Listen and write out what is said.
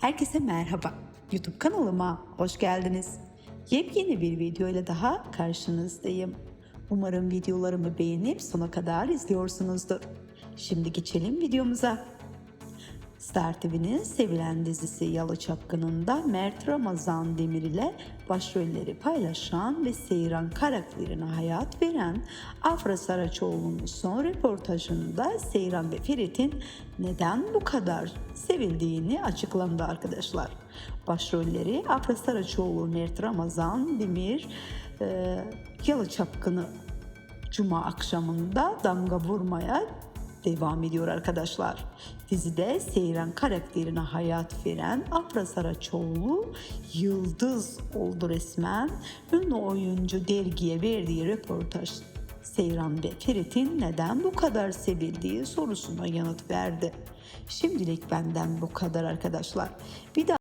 Herkese merhaba. YouTube kanalıma hoş geldiniz. Yepyeni bir video ile daha karşınızdayım. Umarım videolarımı beğenip sona kadar izliyorsunuzdur. Şimdi geçelim videomuza. Star TV'nin sevilen dizisi Yalı Çapkını'nda Mert Ramazan Demir ile başrolleri paylaşan ve Seyran karakterine hayat veren Afra Saraçoğlu'nun son röportajında Seyran ve Ferit'in neden bu kadar sevildiğini açıklandı arkadaşlar. Başrolleri Afra Saraçoğlu, Mert Ramazan Demir, e, Yalı Çapkını Cuma akşamında damga vurmaya devam ediyor arkadaşlar. Dizide Seyran karakterine hayat veren Afra Saraçoğlu yıldız oldu resmen. Ünlü oyuncu dergiye verdiği röportaj Seyran ve Ferit'in neden bu kadar sevildiği sorusuna yanıt verdi. Şimdilik benden bu kadar arkadaşlar. Bir daha